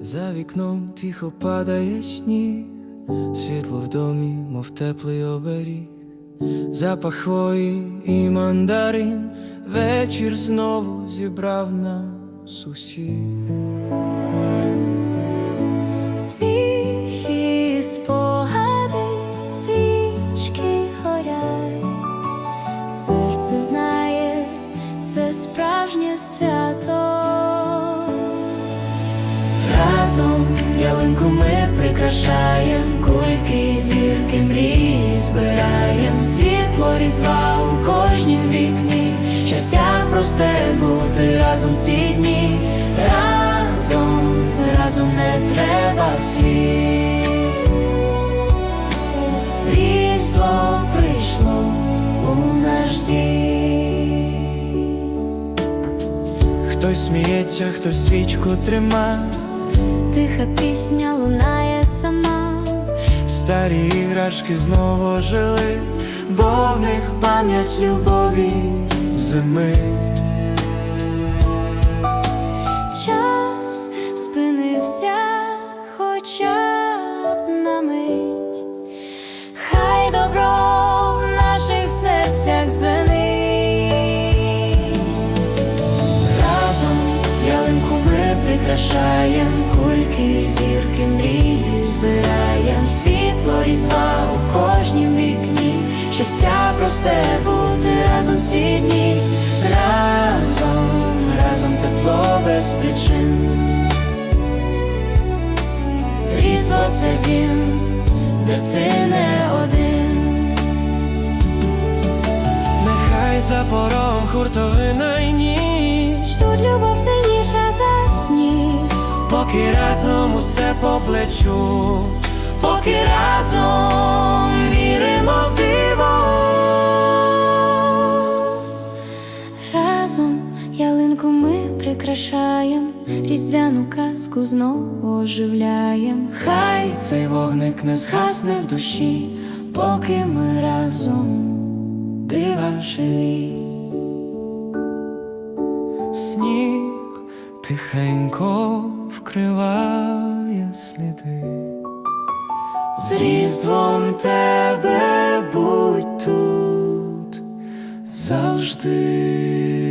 За вікном тихо падає сніг, світло в домі, мов теплий оберіг, запах хвої і мандарин, вечір знову зібрав нас усіх. Сміх і свічки горять, серце знає, це справжнє свято. Разом ялинку ми прикрашаєм, кульки, зірки, мрії збираєм, світло різдва у кожнім вікні, щастя просте бути разом всі дні, разом, разом не треба слів. Різдво прийшло у наш дім. Хтось сміється, хтось свічку тримає. Тиха пісня лунає сама. Старі іграшки знову жили, бо в них пам'ять любові зими. Час спинився хоча прикрашаєм, кульки, зірки, мрії збираєм, світло різдва у кожнім вікні, щастя просте бути разом всі дні, разом, разом тепло без причин. Різдво це дім, де ти не один. Нехай за порогом хуртовина й ніч, Тут поки разом усе по плечу, поки разом віримо в диво. Разом ялинку ми прикрашаєм, різдвяну казку знову оживляєм. Хай цей вогник не згасне в душі, поки ми разом дива живі. Сніг тихенько вкриває сліди. З різдвом тебе будь тут завжди.